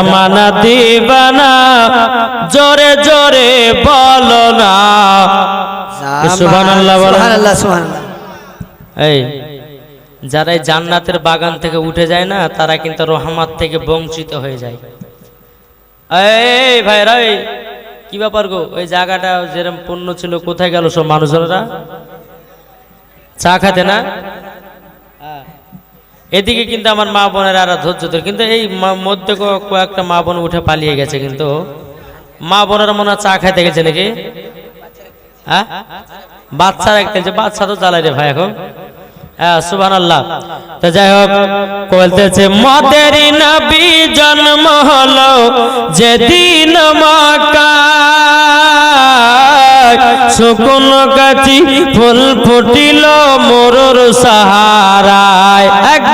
জামানা দিবানা জোরে জোরে বলো না। সুবহানাল্লাহ সুবহানাল্লাহ সুবহানাল্লাহ। এই যারা এই জান্নাতের বাগান থেকে উঠে যায় না তারা কিন্তু রহমত থেকে বঞ্চিত হয়ে যায়। এই ভাইরা এই কি ব্যাপার গো? ওই জায়গাটা যেরকম পূর্ণ ছিল কোথায় গেল সব মানুষজনেরা? চা খাতে না। এদিকে কিন্তু আমার মা বোনের আর ধৈর্য ধরে, কিন্তু এই মধ্যে কয়েকটা মা বোন উঠে পালিয়ে গেছে কিন্তু। মা বোনেরা মনে চা খাইতে গেছে নাকি? হ্যাঁ? বাচ্চা রাখতেছে বাচ্চা তো জ্বালাই রে ভাই এখন। হ্যাঁ তো যাই হোক, বলতেছে, মদেরি নবী জন্ম যেদিন শুকুন গাছি ফুল ফুটিল মোরর সাহারায়।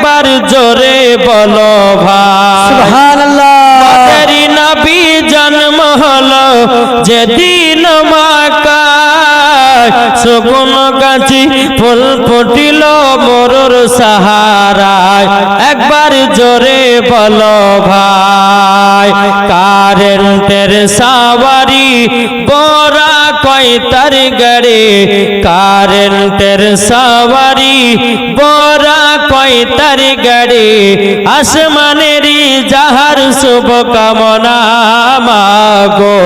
একবার জোরে বলো ভাই। নবী জন্ম হলো যেদিন মাকায়। সগুন গাছি ফুল ফুটিল মোরর সাহারায়। একবার জোরে বলো ভাই। কারেন্টের সাওয়ারি বড়া কয় তার গাড়ি। কারেন্টের সাওয়ারি বড়া কয় তার গাড়ি। আসমানেরই যাহার শুভ কামনা মাগো,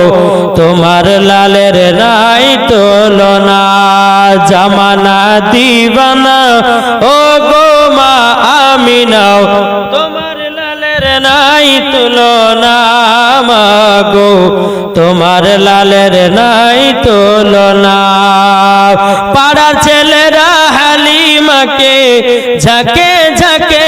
তোমার লালের নাই তুলনা। জামানা দিবানা ও গো মা আমিনাও নাই তুলনা মাগো, তোমার লালের নাই তুলনা। পাড়ার ছেলেরা হালিমাকে ঝাঁকে ঝাঁকে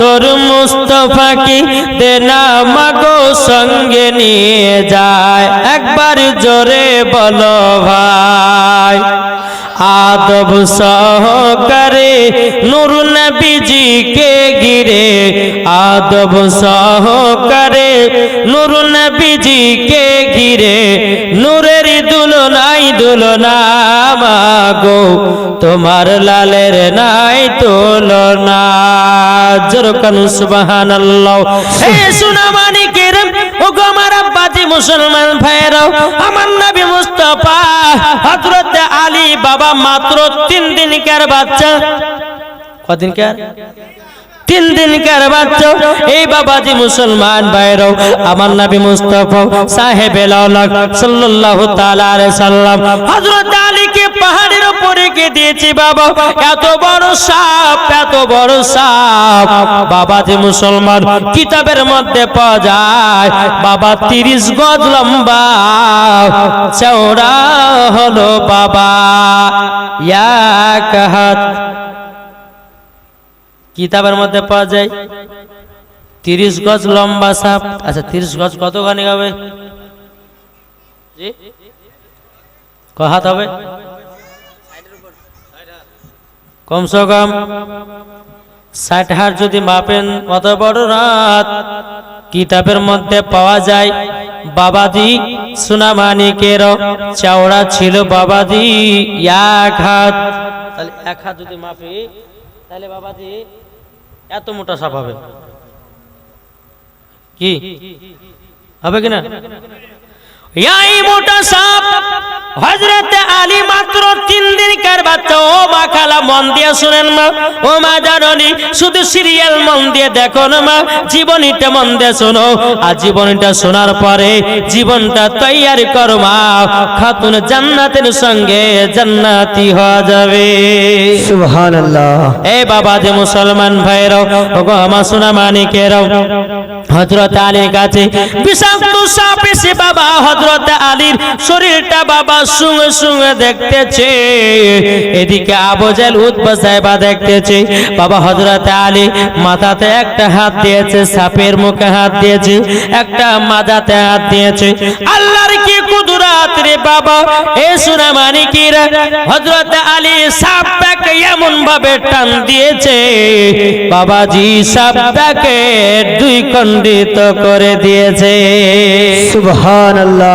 তোর মুস্তফাকে দেনা মাগো সঙ্গে নিয়ে যায়? একবার জোরে বলো ভাই। আদব সহকারে নূর নবীজিকে গিরে আদব সহকারে নূর নবীজিকে ঘিরে, নূরের দুলনাই দুলনা মাগো, তোমার লালের নাই তুলনা। জোরকান সুবহানাল্লাহ। হে সোনা মানিকের ও গো আব্বাজি মুসলমান ভাইরাও আমার নবী মুস্তফা হযরত আলী বাবা মাত্র তিন দিনকার বাচ্চা। কদিনকার? তিন দিনকার বাচ্চা, এই বাবাজি মুসলমান ভাইরাও আমার নবী মুস্তাফা সাহেব সাল্লাল্লাহু তাআলা আলাইহি সাল্লাম। হযরত আলীকে পাহাড়ের উপরে কে দিয়েছি বাবা, এত বড় সাপ, এত বড় সাপ। বাবাজি মুসলমান কিতাবের মধ্যে পাওয়া যায়, বাবা তিরিশ গজ লম্বা চৌড়া হলো বাবা। এক হাত কিতাবের মধ্যে পাওয়া যায়। তিরিশ গজ লম্বা সাপ। আচ্ছা তিরিশ গজ কতখানি হবে? ক হাত হবে? কমসে কম ষাট হাত যদি মাপেন কত বড় রাত। কিতাবের মধ্যে পাওয়া যায়, বাবাজি সুনামানিকের চাওড়া ছিল বাবাদি এক হাত। তাহলে এক হাত যদি মাপি, তাহলে বাবাজি এত মোটা সাপ হবে। কি? হবে কিনা? এই মোটা সাপ হজরত আলী মাত্র তিন দিনকার বাচ্চা? ও মা খালা মন দিয়ে শুনেন মা। ও মা জাননি শুধু সিরিয়াল মন দিয়ে দেখো না মা। জীবনীটা মন দিয়ে শোনো। আর জীবনীটা শোনার পরে জীবনটা তৈয়ার করো মা। খাতুন জান্নাতের সঙ্গে জান্নাতি হওয়া যাবে। সুবহানাল্লাহ। এ বাবা যে মুসলমান ভাইরাও ওগো আমার সোনা মানিকেরাও হজরত আলীর কাছে। বিষাক্ত সাপ এসে বাবা হজরত আলীর শরীরটা বাবা শুয়ে শুয়ে দেখতেছে। এদিকে আবজাল উৎপা সাহেবা দেখতেছে। বাবা হজরত আলী মাথাতে একটা হাত দিয়েছে, সাপের মুখে হাত দিয়েছে, একটা মাথাতে হাত দিয়েছে। আল্লাহর কি রে বাবা। এ সোনা মানিকিরা হজরত আলী সাপটাকে এমন ভাবে টান দিয়েছে। বাবাজি সাপটাকে দুই খণ্ডিত করে দিয়েছে। সুবহানাল্লাহ।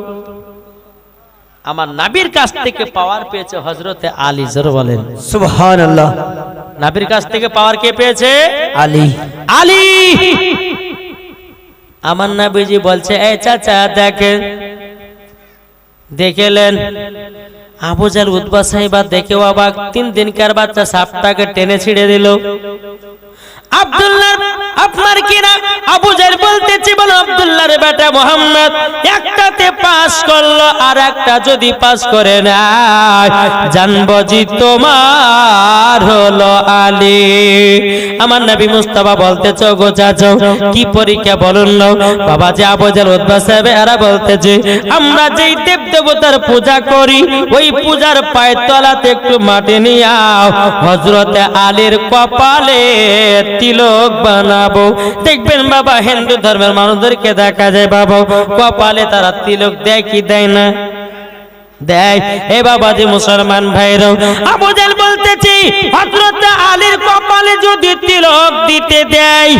আমার নাবির কাছ থেকে পাওয়ার পেয়েছে হজরতে আলী জোর বলেন। সুবহান আল্লাহ নাবির কাছ থেকে পাওয়ার কে পেয়েছে? আলী। আলী! আমার নাবিজি বলছে এই চাচা দেখেন। দেখেলেন আবু জাল উদ্বা সাহেবা দেখেও অবাক তিন দিনকার বাচ্চা সাপটাকে টেনে ছিঁড়ে দিল। আব্দুল্লাহ, আপনার কিনা আবু জাল বলতেছি, বলো আব্দুল্লাহর বেটা মোহাম্মদ, একটাতে পাস করল আর একটা যদি পাস করে না জানব জি তোমার হলো আলী। আমার নবী মুস্তাফা বলতেছ গো চাচো, কি পরীক্ষা বলুন না? বাবা যে আবজাল উদ্বা সাহেব এরা বলতেছে, আমরা যেই দেব দেবতার পূজা করি, ওই পূজার পায়ের তলাতে একটু মাটি নিয়ে হজরতে আলীর কপালে তিলক বানাবো। দেখবেন বাবা, হিন্দু ধর্মের মানুষদেরকে দেখা যায়, বাবা, কপালে তারা তিলক দেয় কি দেয় না? দেয়। এ বাবা যে মুসলমান ভাইরাও আবু জাহেল বলতেছি, হযরত আলীর কপালে যদি তিলক দিতে দেয়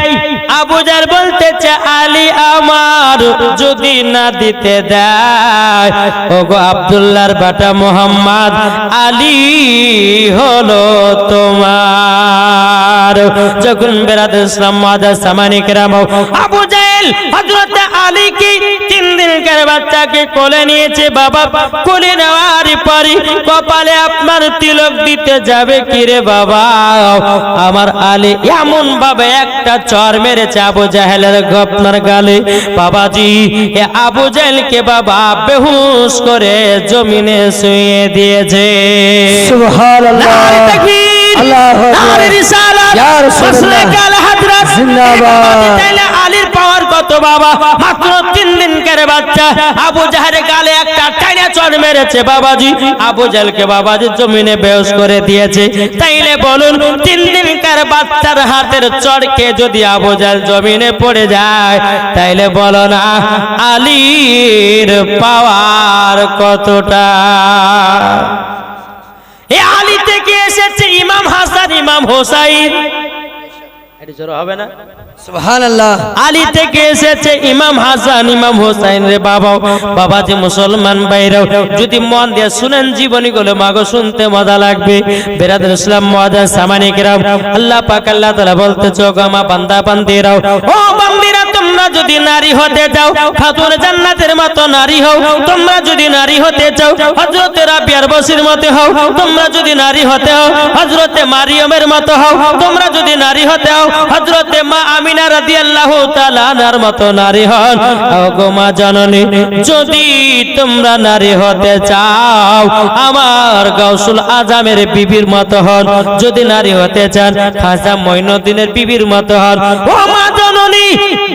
আবু জাহেল বলতেছে, আলী আমার যদি না দিতে দেয়। ওগো আব্দুল্লাহর বাটা মোহাম্মদ, আলী হলো তোমার। যখন বেরাদ ইসলাম মাদা সামানিক রাম আবু জাহেল হযরত আলীকে তিন দিনকার বাচ্চাকে কোলে নিয়েছে? বাবা কোলে নেওয়ার পরে কপালে আপনার তিলক দিতে যাবে কিরে বাবা? আমার আলী এমন ভাবে একটা চর মেরেছে আবু জাহেলের আপনার গালে। বাবাজি এ আবু জাহেলকে বাবা বেহুশ করে জমিনে শুয়ে দিয়েছে। সুবহান আল্লাহ আলীর পাওয়ার কত বাবা? মাত্র তিন দিন করে বাচ্চা। আবু জাহের গালে একটা টাইনা চড় মেরেছে বাবাজি। আবু জাহেলকে বাবাজি জমিনে বেহস করে দিয়েছে। তাইলে বলুন তিন দিন কার বাচ্চার হাতের চড়কে যদি আবু জাহেল জমিনে পড়ে যায় তাইলে বলো না আলীর পাওয়ার কতটা? এ আলী থেকে এসেছে ইমাম হাসান ইমাম হোসাইন। এটি জোর হবে না? আলী থেকে এসেছে ইমাম হাসান ইমাম হোসাইন রে বাবা বাবা যে মুসলমান বাইরেও। যদি মন দিয়ে শুনেন জীবনী গুলো মাগো শুনতে মজা লাগবে। বেরাদুল ইসলাম মজা সামানিকরাও আল্লাহ পাক আল্লাহ তাআলা বলতে চোখ আমা বান্দা বান্দিরাও ও বান্দিরা তোমরা যদি নারী হতে চাও খাতুন জান্নাতের মতো নারী হও। তোমরা যদি নারী হতে চাও, হযরত রাবিয়ার বসির মতো হও। তোমরা যদি নারী হতে হও, হযরত মারিয়মের মতো হও। তোমরা যদি নারী হতে হও, হযরত মা আমিনা রাদিয়াল্লাহু তাআলা আনহার মতো নারী হন। গো মা জননী, যদি তোমরা নারী হতে চাও, আমার গাউসুল আজমের বিবির মতো হন। যদি নারী হতে চান, খাজা মঈনুদ্দিনের বিবির মতো হন। ও মা জননী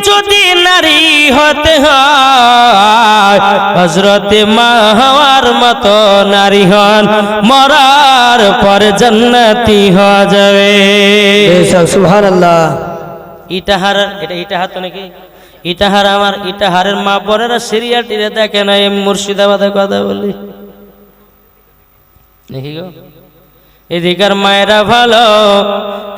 যদি নারী হতে হয় হজরতে মা হওয়ার মতো নারী হন মরার পরে জান্নাতি হওয়া যাবে। সুবহান আল্লাহ ইটাহার এটা ইটাহার তো নাকি? ইটাহার আমার ইটাহারের মা বোনেরা সিরিয়াল টিরে দেখে না এই মুর্শিদাবাদের কথা বলি। দেখি গো। এদিকার মায়েরা ভালো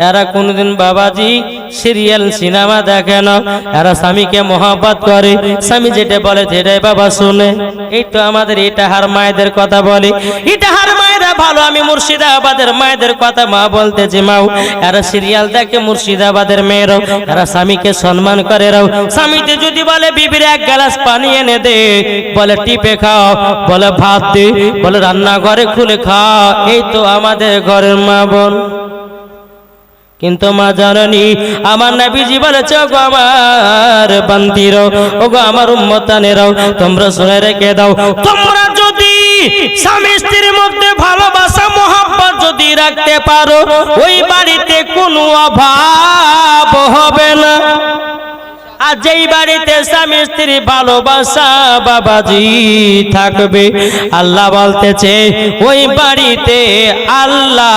এরা কোনদিন বাবাজি সিরিয়াল, সিনেমা দেখে না এরা স্বামীকে মহাব্বত করে। স্বামী যেটা বলে সেটাই বাবা শুনে। এই তো আমাদের ইটাহার মায়েদের কথা বলি। ইটাহার মায়েরা ভালো, আমি মুর্শিদাবাদের মায়েদের কথা মা বলতেছি, মাও। এরা সিরিয়াল দেখে মুর্শিদাবাদের মেয়েরাও। এরা স্বামীকে সম্মান করে রাও। স্বামীতে যদি বলে, বিবির এক গ্লাস পানি এনে দে। বলে, টিপে খাও। বলে, ভাত দে। বলে, রান্নাঘরে খুলে খাও এই তো আমাদের ঘরের মা বোন। কিন্তু মা জাননি, আমার নাবিজি বলেছে গো আমার বান্দির ও গো আমার উম্মতানেরাও, তোমরা শুনে রেখে দাও। তোমরা যদি স্বামী স্ত্রীর মধ্যে ভালোবাসা, মহাব্বত যদি রাখতে পারো, ওই বাড়িতে কোনো অভাব হবে না। আর যেই বাড়িতে স্বামী স্ত্রী ভালোবাসা বাবাজি থাকবে আল্লাহ বলতেছে ওই বাড়িতে আল্লাহ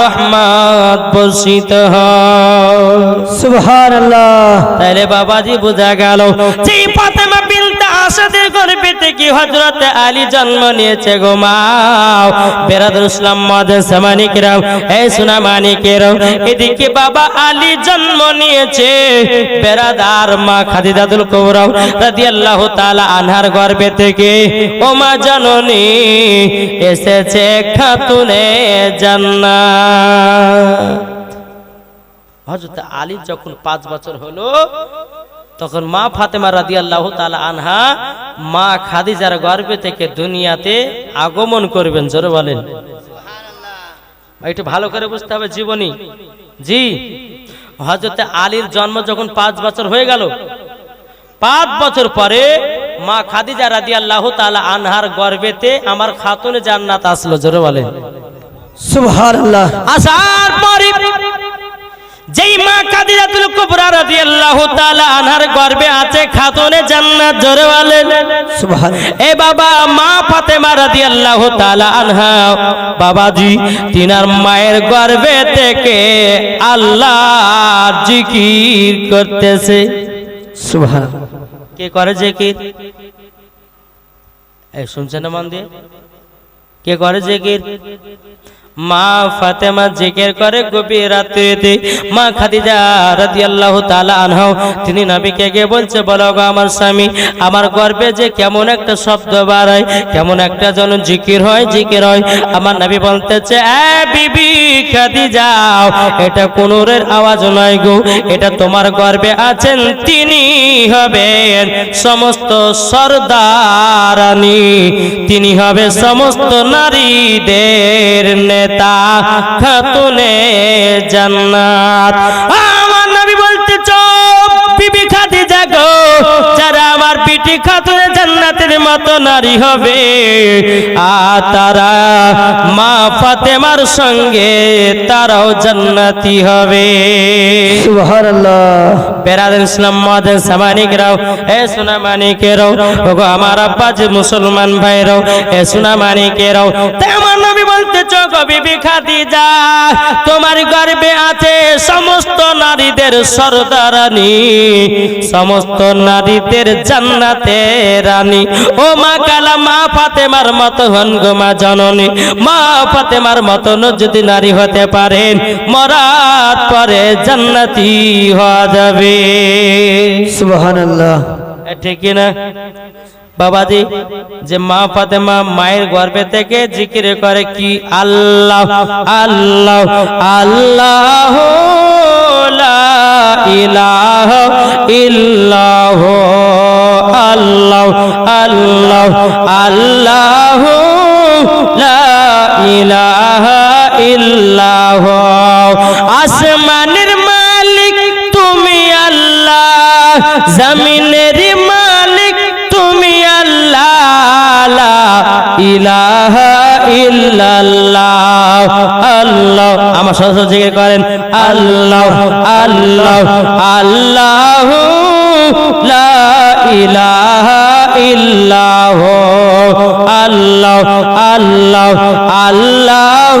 রহমত বর্ষিত হয়। সুবহান আল্লাহ তাইলে বাবাজি বোঝা গেল যে ফাতেমা বিনতে আসাদের গর্ভে থেকে হযরত আলী জন্ম নিয়েছে গো বেরাদুল ইসলাম মাদের সামানিকেরাও এই সোনা মানিকেরাও এদিকে বাবা আলী জন্ম নিয়েছে। বেরাদার মা খাদিজাতুল কবরাও রাদিয়াল্লাহু তাআলা আনহার গর্ভে থেকে, ও মা জননী, এসেছে খাতুনে জান্নাত। হজরত আলী যখন পাঁচ বছর হলো তখন মা ফাতেমা রাদি আল্লাহ তালা আনহা মা খাদিজার গর্বে থেকে দুনিয়াতে আগমন করবেন জোরে বলেন। একটু ভালো করে বুঝতে হবে জীবনী। জি। হজরত আলীর জন্ম যখন পাঁচ বছর হয়ে গেল পাঁচ বছর পরে মা খাদিজা রাদি আল্লাহ তালা আনহার গর্বেতে আমার খাতুনে জান্নাত আসলো জোরে বলেন। সুবহান আসার পরে যেই মা কাদিজাতুল কুবরা রাদিয়াল্লাহু তাআলা আনহার গর্ভে আছে খাতুনে জান্নাত জোরে বলেন। সুবহান এ বাবা মা ফাতেমা রাদিয়াল্লাহু তাআলা আনহা বাবাজি তিনার মায়ের গর্ভে থেকে আল্লাহ জিকির করতেছে। সুবহান কে করে জিকির? এই শুনছেন না মন দিয়ে? কে করে জিকির? মা ফাতেমা জিকির করে গভীর রাত্রিতে। মা খাদিজা রাদিয়াল্লাহু তাআলা আনহা, তিনি নবীকে গিয়ে বলছে, বলো গো আমার স্বামী, আমার গর্ভে যে কেমন একটা শব্দ বাড়ায়, কেমন একটা যেন জিকির হয় জিকির হয়। আমার নবী বলতেছে, এ বিবি খাদিজা, এটা কোনুরের আওয়াজ নয় গো, এটা তোমার গর্ভে আছেন তিনি হবেন সমস্ত সর্দারানী, তিনি হবে সমস্ত নারীদের নেতা। খাতুনে জান্নাত। আমার পিটি খাতুনে জান্নাতের মতো নারী হবে। আর তারা মা ফাতেমার সঙ্গে তারাও জান্নাতি হবে। বেরাদের ইসলাম মাদের সামানিকরাও এ সোনা মানিকেরাও ওগো আমার আব্বা যে মুসলমান ভাইরাও এ সোনা মানিকেরাও তাই আমার নবী বলতে চোখ বিবি খাদিজা তোমার গর্বে আছে সমস্ত নারীদের সর্দারানী সমস্ত নারীদের জান্নাতে রানী। ও মা কালা মা ফাতেমার মতো হন গো মা জননী। মা ফাতেমার মতন যদি নারী হতে পারেন। মরাত পরে জান্নাতি হওয়া যাবে। সুবহান আল্লাহ ঠিক কি না? বাবাজি যে মা ফাতেমা মায়ের গর্ভে থেকে জিকির করে কি আল্লাহ আল্লাহ আল্লাহ লা ইলাহা ইল্লাহ। আল্লাহ আল্লাহ আল্লাহ, লা ইল্লাহ। আসমানের মালিক তুমি আল্লাহ, জমিনের মালিক তুমি আল্লাহ, লা ইলাহা আল্লাহ, আমার সদস্য জিজ্ঞেস করেন, আল্লাহ আল্লাহ আল্লাহ, লা ইলাহা ইল্লাহ আল্লাহ আল্লাহ আল্লাহ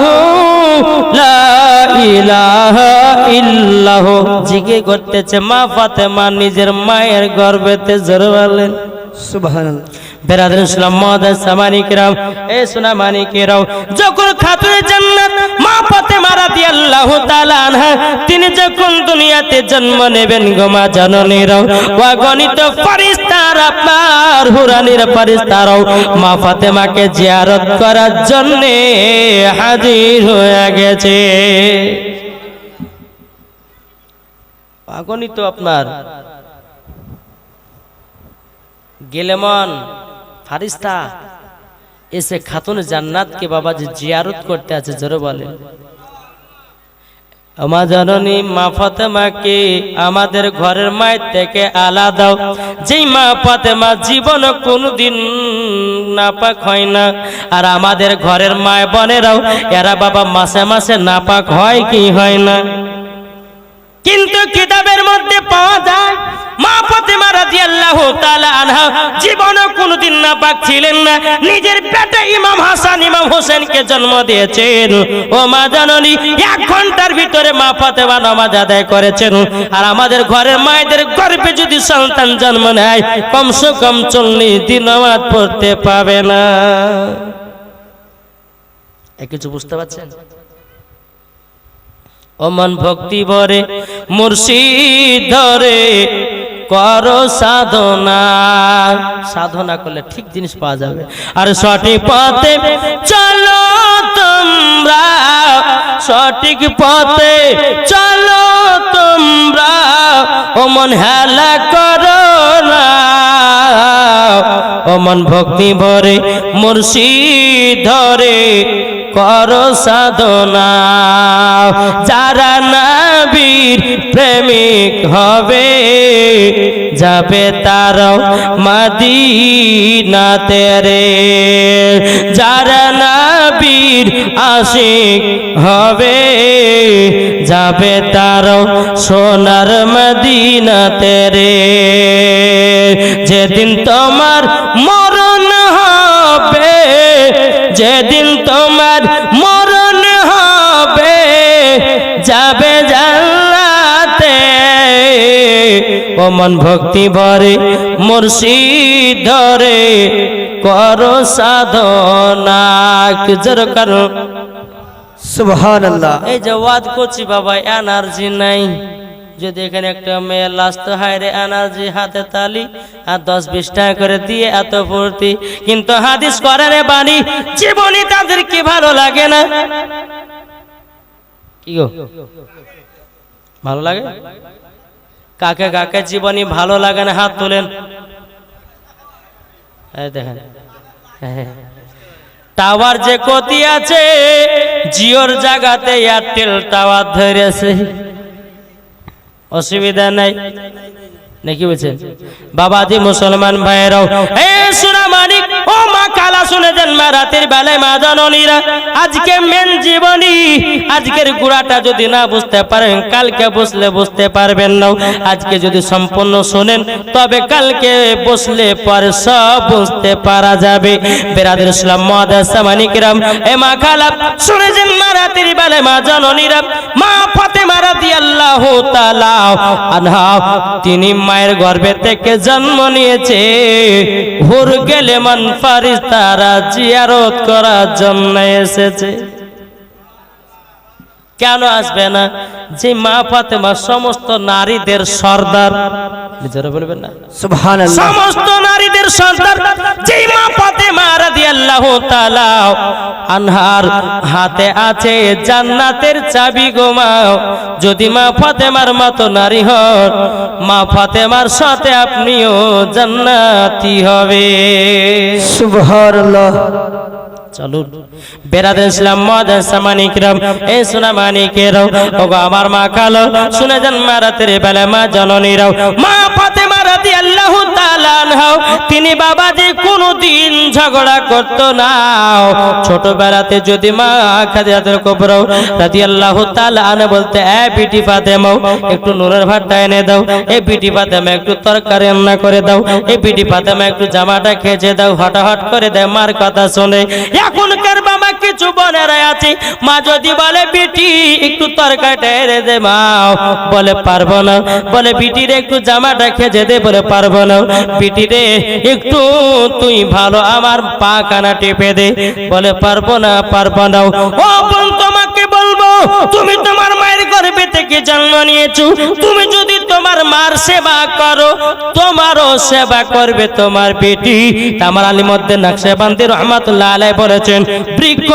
লা ইলাহা ইল্লাহ। জিজ্ঞে করতেছে মা ফাতেমা নিজের মায়ের গর্ভেতে জোর বলেন বেরাদের ইসলাম মহাদাস সামানিকেরাও এ সোনা মানিকেরাও যখন খাতুনে জান্নাত তাআলা আনহা, তিনি যখন দুনিয়াতে জন্ম নেবেন গো মা জননীরাও ওয়া গণিত ফেরেশতার আপনার মা ফাতেমাকে জিয়ারত করার জন্য হাজির হয়ে গেছে। অগণিত আপনার গেলেমন ফারিস্তা, এসে খাতুন জান্নাতকে বাবা যে জিয়ারত করতে আছে, জোরে বলে আমার জননী, মা ফাতেমাকে আমাদের ঘরের মায়ের থেকে আলাদা যেই মা ফাতেমা জীবন কোনদিন নাপাক হয় না। আর আমাদের ঘরের মায় বোনেরাও, এরা বাবা মাসে মাসে নাপাক হয় কি হয় না। কিন্তু কিতাবের মধ্যে পাওয়া যায় আমাদের ঘরের মায়েদের যদি সন্তান জন্ম নেয়, কমসে কম চল্লিশ দিন নামাজ পড়তে পাবে না। কিছু বুঝতে পারছেন? অমন ভক্তি ভরে মুর্শিদ ধরে কর সাধনা। সাধনা করলে ঠিক জিনিস পাওয়া যাবে। আর সঠিক পথে চলো তোমরা। সঠিক পথে চলো তোমরা। ও মন হেলা করো না। অমন ভক্তি ভরে মুর্শিদ ধরে কর সাধনা। যারা নাবীর প্রেমিক হবে যাবে তার মাদিনাতে রে। যারা নবীর আশিক হবে, যাবে তার সোনার মদিনাতে রে। যেদিন তোমার মরণ হবে, যেদিন তোমার মন ভক্তি ভরে মুর্শিদ ধরে। করো সাধনা জোর করো। সুবহান আল্লাহ এই যে ওয়াদ করছি বাবা এনার্জি নাই। যদি এখানে একটা মেয়ে লাস্ট হায় রে এনার্জি হাতে তালি আর দশ বিশ টাকা করে দিয়ে এত ভর্তি কিন্তু হাদিস করারে বাণী জীবনী তাদের কি ভালো লাগে না? কি গো? ভালো লাগে? কাকে কাকে জীবনী ভালো লাগে না, হাত তোলেন। দেখেন। টাওয়ার যে কতি আছে, জিওর জায়গাতে এয়ারটেল টাওয়ার ধরেছে। অসুবিধা নাই। নাকি বলছেন? বাবাজি মুসলমান ভাইয়েরাও, এ সোনা মানিক, ও মা কালা শুনে যান মা রাতের বেলায় মা জননীরা। আজকে মেন জীবনী, আজকের গুড়াটা যদি না বুঝতে পারেন, কালকে বসলে বুঝতে পারবেন না। আজকে যদি সম্পূর্ণ শোনেন, তবে কালকে বসলে পরে সব বুঝতে পারা যাবে। বেরাদের ইসলাম মহাদাসা মানিকরাম এ মা খালা শুনে যান মা রাতের বেলায় মা জননীরা। মা ফাতেমা রাদিয়াল্লাহু তাআলা আনহা, তিনি মায়ের গর্ভে থেকে জন্ম নিয়েছে। ভোর গেলে মান ফারিস্তারা জিয়ারত করার জন্য এসেছে। কেন আসবে না? যে মা ফাতেমা সমস্ত নারীদের সর্দার। নিজেরা বলবেন না। সমস্ত নারীদের সন্তান যেই মা ফাতেমা রাদিয়াল্লাহু তাআলা আনহার হাতে আছে জান্নাতের চাবি গো মা। যদি মা ফাতেমার মতো নারী হন মা ফাতেমার সাথে আপনিও জান্নাতি হবে। সুবহান আল্লাহ চলুন। বেরাদের ইসলাম মাদাসা মানিকরাম এ সোনা মানিকেরাও, ওগো আমার মা কালো, শুনে যান মা রাতের বেলা মা জননীরাও। মা ফাতেমা রাদি আল্লাহ তিনি বাবাজি কোনোদিন ঝগড়া করতো না। যদি মা আল্লাহ বলতে, এ একটু নুরের ভাতটা এনে দাও, এ বিটি ফাতেমা, একটু তরকারি রান্না করে দাও, এ বিটি ফাতেমা, একটু জামাটা খেঁচে দাও, হঠাৎ করে দেয়, মার কথা শুনে। বাবা কিছু বোনেরা আছে মা যদি বলে, বিটি, একটু তরকারিটা এনে দে মা। বলে, পারব না। বলে, বিটি রে, একটু জামাটা খেজে দে। বলে, পারব না। বিটি রে, একটু তুই ভালো আমার পা কানা টেপে দে। বলে, পারব না পারব না। ও বোন তোমাকে বলব তুমি তোমার মায়ের গর্ভে থেকে জন্ম নিয়েছো। তুমি যদি তোমার মার সেবা করো তোমারও সেবা করবে তোমার বেটি। তামার আলী মধ্যে নকশাবন্দি রহমাতুল্লাহ আলাই বলেছেন বৃক্ষ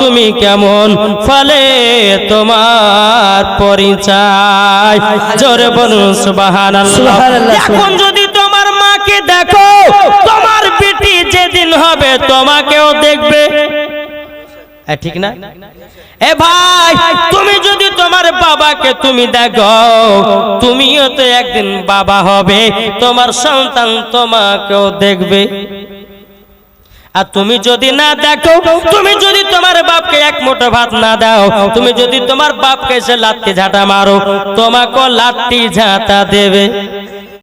তুমি কেমন? ফলে তোমার পরিচয়। জোরে বলুন সুবহানাল্লাহ। এখন যদি তোমার মাকে দেখো তোমার বেটি যেদিন হবে তোমাকেও দেখবে। ঠিক না? এ ভাই, তুমি যদি তোমার বাবাকে তুমি দেখো, তুমিও তো একদিন বাবা হবে, তোমার সন্তান তোমাকেও দেখবে। আর তুমি যদি না দেখো, তুমি যদি তোমার বাপকে এক মুঠো ভাত না দাও, তুমি যদি তোমার বাপকে এসে লাত্তি ঝাঁটা মারো তোমাকে লাত্তি ঝাঁটা দেবে।